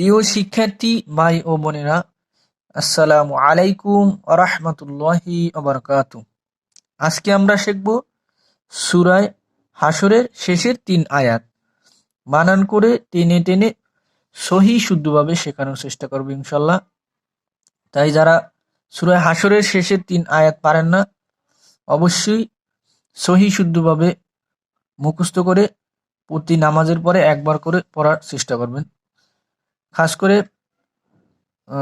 প্রিয় শিক্ষার্থী, ভাই ও বোনেরা, আসসালামু আলাইকুম আরহামতুল্লাহি আবরকাত আজকে আমরা শিখব সুরায় হাসরের শেষের তিন আয়াত। বানান করে টেনে টেনে সহি শুদ্ধভাবে শেখানোর চেষ্টা করব ইনশাল্লাহ তাই যারা সুরায় হাসরের শেষের তিন আয়াত পারেন না, অবশ্যই সহি শুদ্ধভাবে মুখস্থ করে প্রতি নামাজের পরে একবার করে পড়ার চেষ্টা করবেন। খাস করে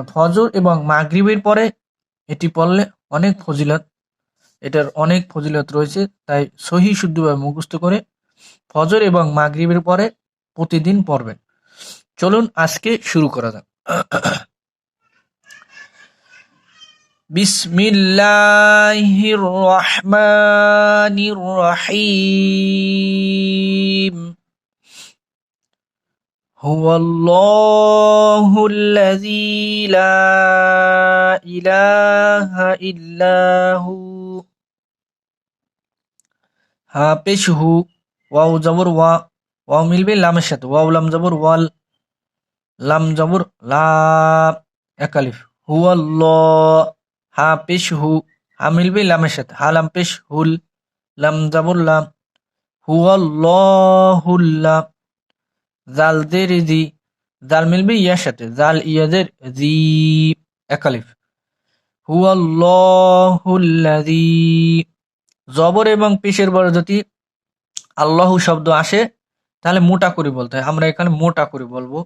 ফজর এবং মাগরিবের পরে এটি পড়লে অনেক ফজিলত, এটার অনেক ফজিলত রয়েছে, তাই সহি শুদ্ধভাবে মুখস্থ করে ফজর এবং মাগরিবের পরে প্রতিদিন পড়বেন। চলুন আজকে শুরু করা যাক। বিসমিল্লাহির রহমানির রহিম। هو الله الذي لا إله إلا هو হা পেশ হু ওয়াও জবর ওয়া ওয়াও মিলবে লামের সাথে ওয়াও লাম জবর ওয়াল লাম জবর লা একালিফ হুয়াল্ল হা পেশ হু হা মিলবে লামের সাথে হা লাম পেশ হুল লাম জবর লাম হুয়াল্লাহুল্লাহ জালদের জি। জাল মিলবে ইয়ার সাথে। জাল ইয়াদের জি। একালিফ হুয়াল্লাহুল্লাযী। জবর এবং পেশের পরে যদি আল্লাহ শব্দ আসে, তাহলে মোটা করে বলতে হয়। আমরা এখানে মোটা করে বলব।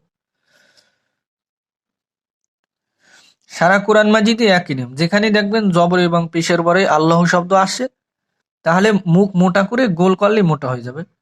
সারা কোরআন মাজিদে একই নিয়ম। যেখানে দেখবেন জবর এবং পেশের পরে আল্লাহ শব্দ আসে, তাহলে মুখ মোটা করে গোল করলে মোটা হয়ে যাবে।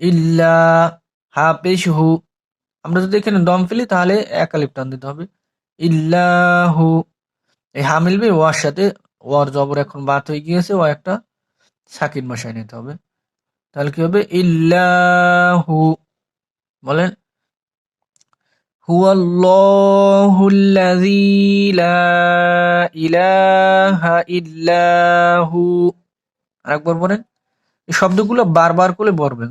ইল্লা হা পেশ হু আমরা যদি এখানে দম ফেলি, তাহলে একালিপ টান দিতে হবে। ইল্লাহু। এই হা মিলবে ওয়ার সাথে ওয়ার জবর এখন বাত হয়ে গিয়েছে, ও একটা সাকিন মশাই নিতে হবে। তাহলে কি হবে? ইল্লাহু। বলেন আরেকবার বলেন, এই শব্দগুলো বারবার করে বলবেন।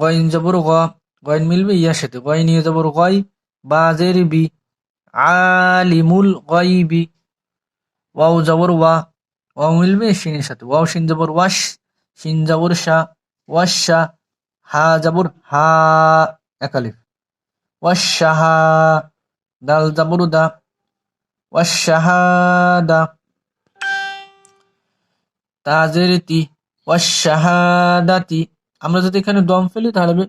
গ গইন মিলবে ইয়ার সাথে। গয় নিয়ে জবর গয়, বাজের বি, আলিমুল গইবি ওয়াও জবর ওয়া ওয়াও মিলবে শিনের সাথে। ওয়াও শিন জবর ওয়াশ শিন জবর শা ওয়াশা হা জবর হা একালিফ ওয়াশাহা দাল জবর দা। ওয়াশাহাদা তাজের তি ওয়াশাহাদাতি আমরা যদি এখানে দম ফেলি, তাহলে হবে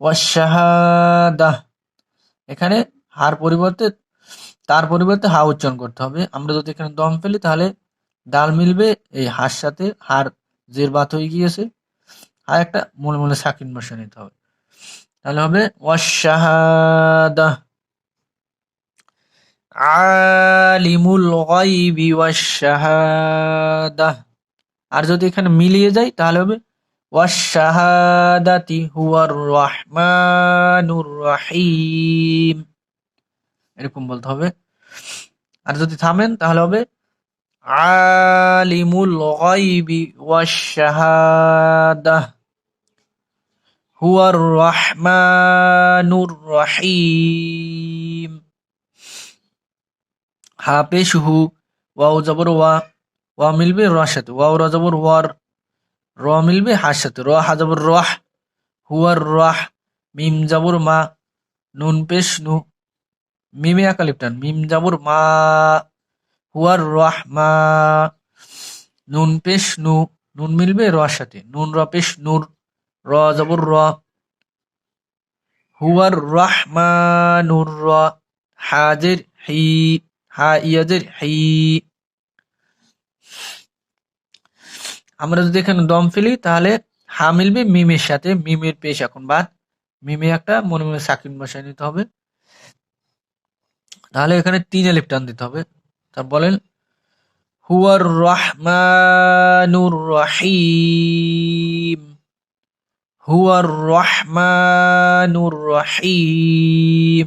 ওয়াশাহাদা। এখানে হার পরিবর্তে, তার পরিবর্তে হা উচ্চারণ করতে হবে। আমরা যদি এখানে দম ফেলি, তাহলে ডাল মিলবে, এই হার সাথে হার জের বাত হয়ে গিয়েছে। আর একটা মনে মনে সাকিন বসে নিতে হবে। তাহলে হবে ওয়াশাহাদা। আলিমুল আর যদি এখানে মিলিয়ে যায় তাহলে হবে ওয়াশাহাদাতি হুয়ার রহমানুর রহিম এরকম বলতে হবে। আর যদি থামেন, তাহলে হবে আলিমুল গাইবি ওয়াশাহাদা হুয়ার রহমানুর রহিম। হা পেশ হু ওয়াও জবর ওয়া ওয়া মিলবে র সাথে ওয়াও র জবর ওয়ার। র মিলবে? হার সাথে। র, হা জবর রহ হুয়ার রহ, মিম জবর মা, নুন পেশ নু, মিমে একালিপ টান মিম জাবর মা হুয়ার রহমা নুন পেশ নু, নুন মিলবে? রর সাথে। নুন, র পেশ, নূর, র জবর র হুয়ার রহমানুর র, হাজের হি, হা ইয়াজের হি। আমরা যদি এখানে দম ফেলি, তাহলে হা মিলবে মিমের সাথে, মিমের পেশ এখন বাদ। মিমে একটা, মনে মনে সাকিন বসায় নিতে হবে। তাহলে এখানে তিন আলিফ টান দিতে হবে। তা বলেন, হুয়ার রহমানুর রহিম। হুয়ার রহমানুর রহিম।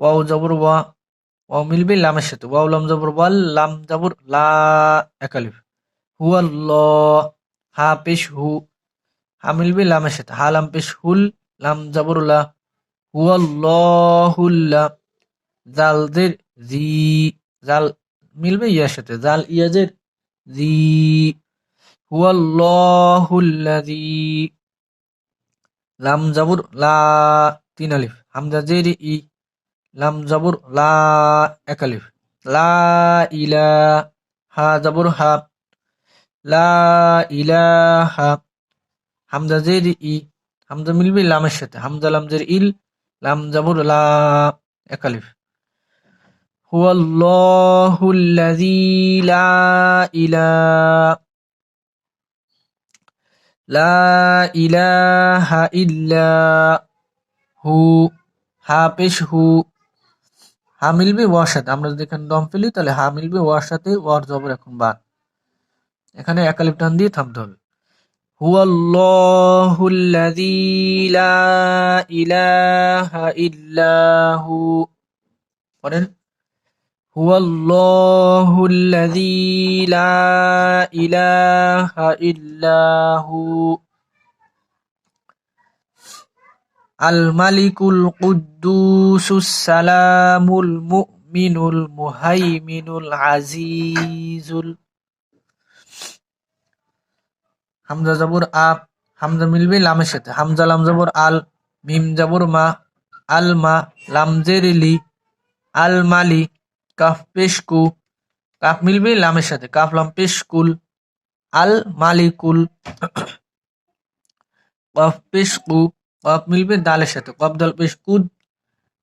ওয়াও জবর ওয়া, ওয়াও মিলবে লামের সাথে, ওয়াও লাম জবর ওয়াল লাম জবর, লা একালিফ হা হাফেশ হু, হা মিলবে লামের সাথে, হা লাম পেশ হুল, লাম জবর লা হুয়াল্লাহুল্লা জালদের জি, জাল মিলবে ইয়ার সাথে, জাল ইয়াজের জি হুয়াল্লাহুল্লাযী লাম জাবুর লা তিন আলিফ, হামজা জের ই লাম জাবুর লা এক আলিফ লা ইলা হা জাবুর হা লা ইলাহা হামজা জের ই হামজা মিলবে লামের সাথে হামজা লাম জের ইল লাম জাবুর লা এক আলিফ هو الله الذي لا إله لا إله إلا হু হা পেশ হু হা মিলবে ওয়ার সাথে আমরা যদি এখানে দম ফেলি, তাহলে হা মিলবে ওয়ার সাথে ওয়ার জবর এখন বাদ। এখানে একালিপ টান দিয়ে থামতে হবে। হুয়াল্লাহুল্লাযী লা ইলাহা ইল্লা হু পড়েন হুয়াল্লাহুল্লাযী লা ইলাহা ইল্লা হু আল মালিকুল কুদ্দুসুস মুমিনুল মুহাইমিনুল আজিজুল। হামজা জবর আপ হামজা মিলবে লামের সাথে। হামজা, লাম জবর আল, মিম জবর মা, আল মা, লাম জেরিলি আল মালি কাফ পেশকু কাফ মিলবে লামের সাথে। কাফ, লাম পেশকুল আল মালিকুল, কাফ পেশকু কফ মিলবে দালের সাথে কফ দাল পেশ কুদ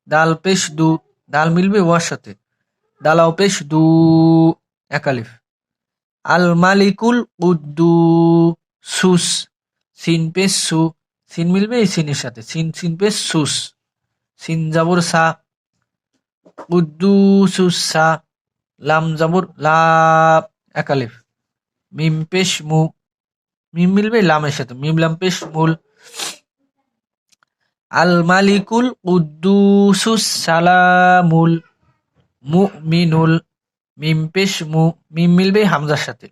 দাল পেশ দু দাল মিলবে ওয়ার সাথে দালাও পেশ দু একালিফ আল মালিকুল উদ্দু সুস, সিন পেশ সু, সিন মিলবে এই সিনের সাথে, সিন সিন পেশ সুস, সিন জাবর সা উদ্দুসুস সা, লাম জাবর লা একালিফ মিম পেশ মু, মিম মিলবে লামের সাথে, মিম লাম পেশ মূল আল মালিকুল উদ্দুসুস সালামুল মুমিনুল মিম পেশ মু, মিম মিলবে হামজার সাথে।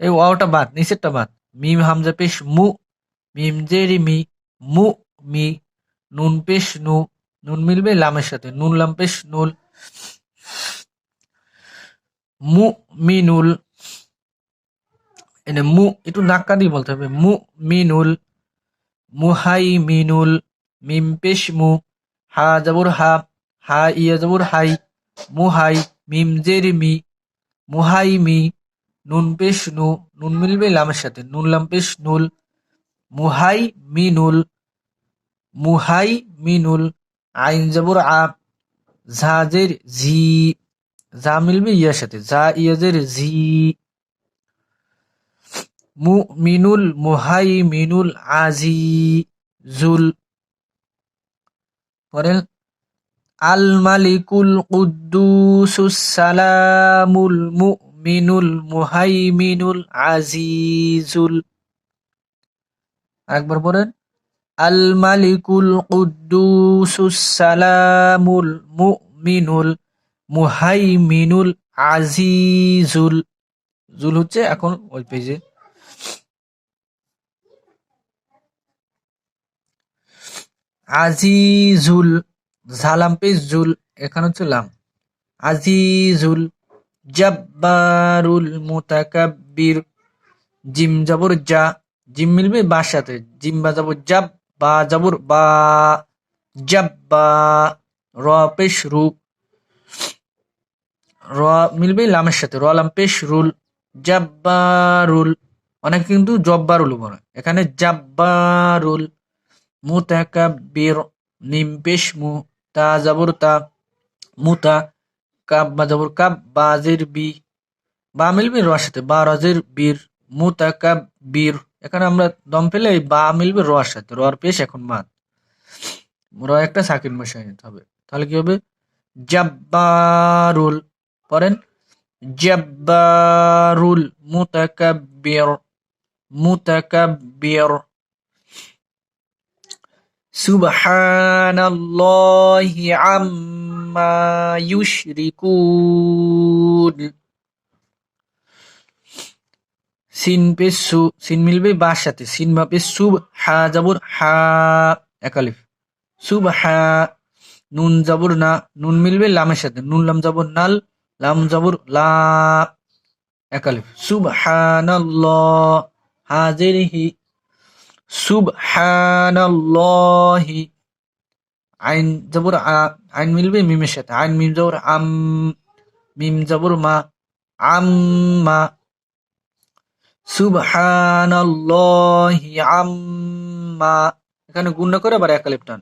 এই ওয়াওটা বাদ, নিচেরটা বাদ। মিম হামজা পেশ মু, মিম জেরি মি, মু মি, নুন পেশ নু, নুন মিলবে লামের সাথে, নুন লাম পেশ নুল, মু মিনুল মু, একটু নাক্কা দিয়ে বলতে হবে। মু মিনুল মুহাই মিনুল মিম হা জাবুর হা হা ইয়া জাবুর হাই মুহাই মিম জেরি মি মুহাই মি, নুন পেশ নু, নুন মিলবে লামের সাথে, নুন লাম পেশ নুল মুহাই মিনুল মুহাই মিনুল আইন জাবুর আপ ঝাজের ঝি যা মিলবে ইয়ার সাথে, ঝি মু মিনুল মুহাই মিনুল আজি জুল আল মালিকুল কুদ্দুসুস সালামুল মুমিনুল মুহাইমিনুল আজিজুল। একবার পড়েন আল মালিকুল কুদ্দুসুস সালামুল মুমিনুল মুহাইমিনুল আজিজুল। জুল হচ্ছে এখন ওই পেজে আজিজুল ঝালাম পেজ জুল, এখানে হচ্ছে লাম। আজিজুল জব্বারুল মুতাকাব্বির, জিম জাবর যা জিম মিলবে বা সাথে, জিম বা যাবর জাব, বা যাবর বা জাব্বা, র পেশ রু, র মিলবে লামের সাথে, র লাম পেশ রুল, জাব্বারুল, অনেক কিন্তু জব্বারুল বলে। এখানে জাব্বারুল মুতাকাব্বির মিম পেশ মু তা যাবর তা মুতা কাব বা যাবর কাব বাজের বি বা মিলবে র সাথে বা রজের বীর মুতাকাব্বির। এখানে আমরা দম পেলে বা মিলবে র সাথে রর পেশ এখন মাদ র একটা সাকিন বসাই নিতে হবে। তাহলে কি হবে? জাব্বারুল পড়েন। জাব্বারুল মুতাকাব্বির মুতাকাব্বির। সুবহানাল্লাহি আম্মা ইউশরিকুন। সিন পে সু সিন মিলবে বার সাথে। সিন মাপে সুব, হা যাবর হা একালিফ সুব, হা, নুন যাবর না। নুন মিলবে লামের সাথে। নুন, লাম যাবর নাল, লাম যাবর লা একালিফ সুব হানাল্লাহ হাজিরিহি সুবহানাল্লাহি। আইন জবর আইন মিলবে মিমের সাথে। আইন মিম জবর আম, মিম জবর মা, আম্মা। সুবহানাল্লাহি আম্মা। এখানে গুণ করে আবার একালিপ টান।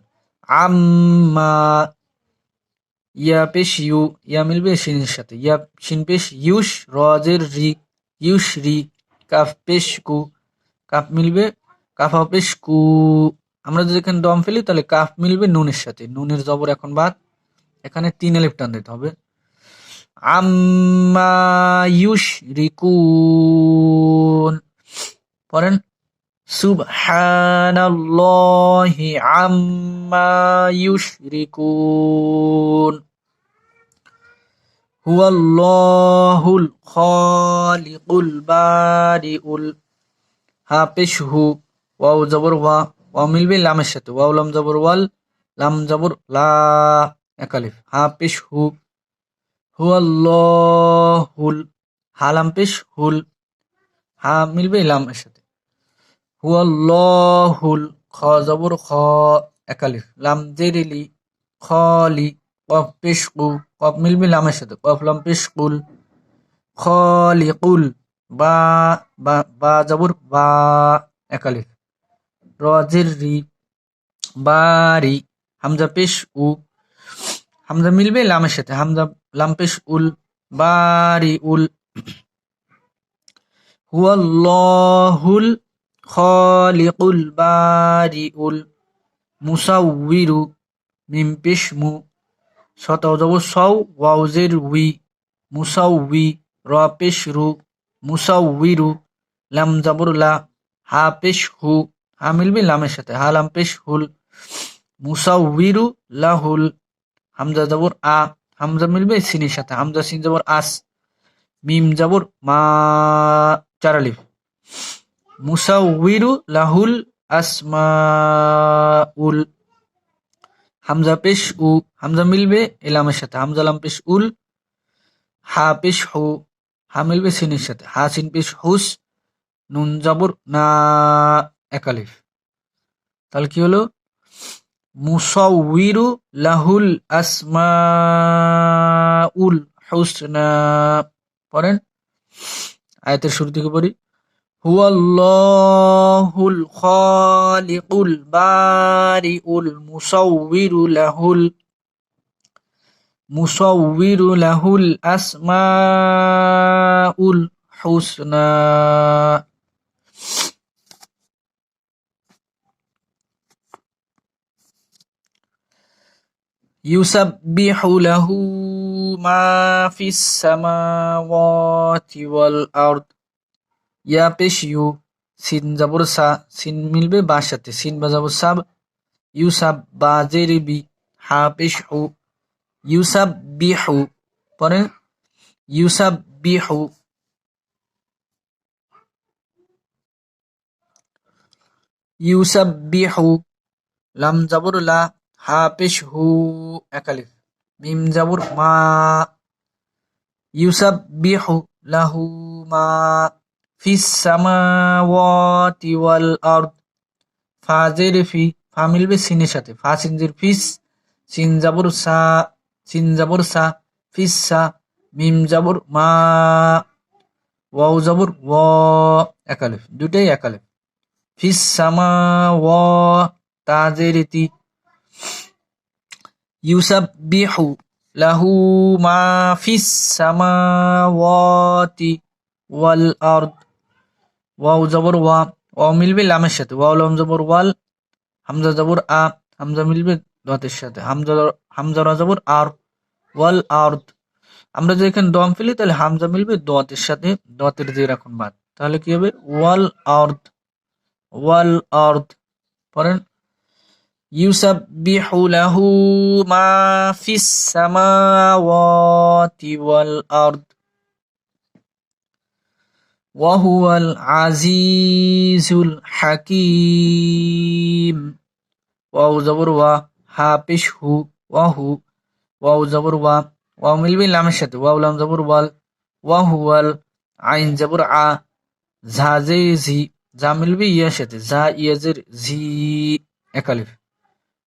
আম্মা। ইয়া পেশ ইউ, ইয়া মিলবে শিনের সাথে। ইয়া শিন পেশ ইউস রজের রি ইউস রি, কাফ পেশ কু, কাফ মিলবে কাফ পেশ কু আমরা যদি এখানে দম ফেলি, তাহলে কাফ মিলবে নুনের সাথে। নুনের জবর এখন বাদ। এখানে তিন এলিফ টান দিতে হবে। আম্মা ইউশরিকুন। পড়েন, সুবহানাল্লাহি আম্মা ইউশরিকুন। হুয়াল্লাহুল খালিকুল বারিউল। হাফেশ হু ওয়াও জবর ওয়া ওয়া মিলবে লামের সাথে। ওয়াও লাম জবর ওয়াল, লাম জবর লা একালিফ হাফেশ হু হুয়াল্লাহুল হালাম পেশ, হুল। হা, মিলবে লামের সাথে। হুয়াল্লাহুল, খ, জবর, খ একালিফ লাম, জেরিলি খলি কফ, পেশ, কু। কফ মিলবে লামের সাথে। কফ, লাম, পেশ, কুল। খলিকুল বা বা বা, জবর, বা একালিফ রজের রি, বারি, হামজা পেশ উ, হামজা মিলবে লামের সাথে, হামজা লাম পেশ উল, বারি উল। হুয়াল্লাহুল খালিকুল বারিউল মুসাউবিরু মিম পেশ মু। শত যাব সৌ ওয়াউজের উই মুসাউবি র পেশ রু মুসাউবিরু লাম জাবর লা, হা পেশ হু। হা মিলবে লামের সাথে। হা লাম পেশ হুল মুসাউবিরু লাহুল হামজা জাবর আ, হামজা মিলবে সিনের সাথে। হামজা সিন জাবর আস, মিম জাবর মা চারালিফ মুসাউবিরু লাহুল আসমাউল, হামজা পেশ উ, হামজা মিলবে এলামের সাথে। হামজা লাম পেশ উল, হা পেশ হু, হা মিলবে সিনের সাথে। হা সিন পেশ হুস, নুন জাবর না একালিফ। তাহলে কি হলো? মুসাউবিরু লাহুল আসমাউল হুসনা। পড়েন। আয়াতের শুরু থেকে পড়ি। হুয়াল্লাহুল খালিকুল বারিউল মুসাউবিরু লাহুল মুসাউবিরু লাহুল আসমাউল হুসনা। ইউসাব্বিহু লাহু মা ফিস সামাওয়াতি ওয়াল আরদ ইয়া পেশ ইউ সিন যাবর সা সিন মিলবে বার সাথে সিন বা যাবর সাব ইউসাব বা জের বি হা পেশ হু ইউসাব বি হু পরে ইউসাব বি হু ইউসাব বি হু লাম যাবর লা হা পেশ হু একালিফ মিম যাবর মা ইউসাব বি হু লাহু মা, ফিস সামাওয়াতি ওয়াল আরদ। ফাজের ফি ফা মিলবে সিনের সাথে। ফা সিনজের ফিস, সিন জাবর সা, সিন জাবর সা, ফিস সা, মিম জাবর মা ওয়াও জাবর ওয়া একালিফ দুটাই একালিফ ফিস সামা ওয়া তাজের তি ইউসাববিহু লাহু মা ফিস সামাওয়াতি ওয়াল আরদ ওয়াও জবর ওয়া ওয়াও মিলবে লামের সাথে ওয়াও লাম জবর ওয়াল হামজা জবর আ হামজা মিলবে দতের সাথে হামজা হামজা জবর আর ওয়াল আরদ আমরা যদি এখানে দম ফেলি, তাহলে হামজা মিলবে দতের সাথে দতের দিয়ে রাখুন বাদ। তাহলে কি হবে? ওয়াল আরদ। ওয়াল আরদ। পরেন ইউসাব্বিহু লাহু মা ফিস সামাওয়াতি ওয়াল আরদ ওয়া হুয়াল আজিজুল হাকীম ওয়াও জবর ওয়া হা পেশ হু ওয়া হু ওয়াও জবর ওয়া ওয়া মিলবে লামের সাথে ওয়াও লাম জবর ওয়াল ওয়া হুয়াল আইন জবর আ ঝা জে ঝি যা মিলবে ইয়ার সাথে যা ইয়াজের ঝি একালিফ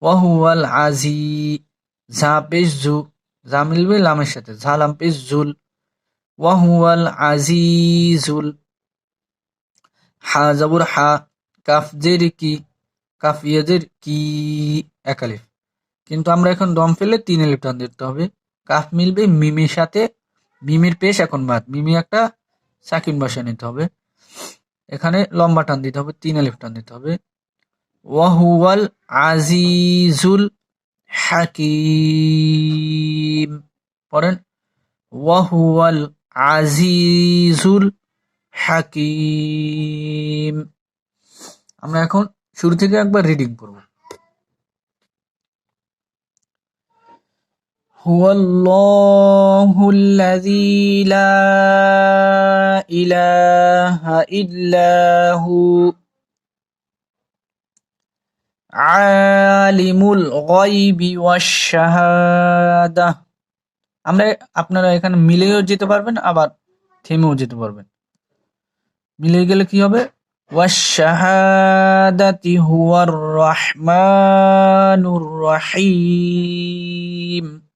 ওয়াহুয়াল আজি ঝা পেশ জু যা মিলবে লামের সাথে ঝা লাম পেশ জুল। ওয়াহুয়াল আজিজুল হা জাবুর হা, কাফ জের কি, কাফ ইয়াজের কি একালিফ কিন্তু আমরা এখন দম ফেলে তিন টান দিতে হবে। কাফ মিলবে মিমের সাথে, মিমের পেশ এখন বাদ, মিমি একটা সাকিন বাসা নিতে হবে। এখানে লম্বা টান দিতে হবে, তিন এলিফ টান দিতে হবে। ওয়াহুয়াল আজিজুল হাকিম পড়েন ওয়াহুয়াল আজিজুল হাকিম আমরা এখন শুরু থেকে একবার রিডিং করব هو الله الذي لا إله إلا هو আলিমুল আমরা আপনারা এখানে মিলেও যেতে পারবেন, আবার থেমেও যেতে পারবেন। মিলে গেলে কি হবে? ওয়াশাহাদাতি হুয়ার রহমানুর রহিম।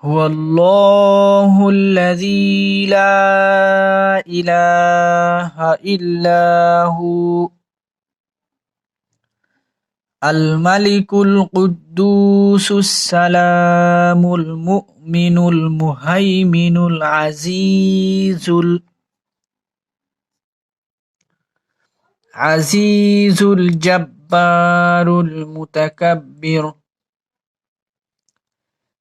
هو الله الذي لا إله إلا هو. الملك القدوس السلام المؤمن المهيمن العزيز عزيز الجبار المتكبر.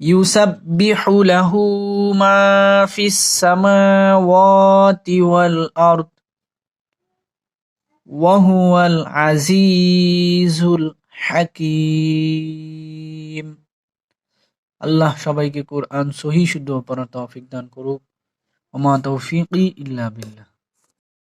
يسبح له ما في السماوات والأرض وهو العزيز الحكيم হাকিম আল্লাহ সবাইকে কোরআন সহি শুদ্ধ পড়ার তৌফিক দান করুক ওমা তৌফিক ইল্লা বিল্লাহ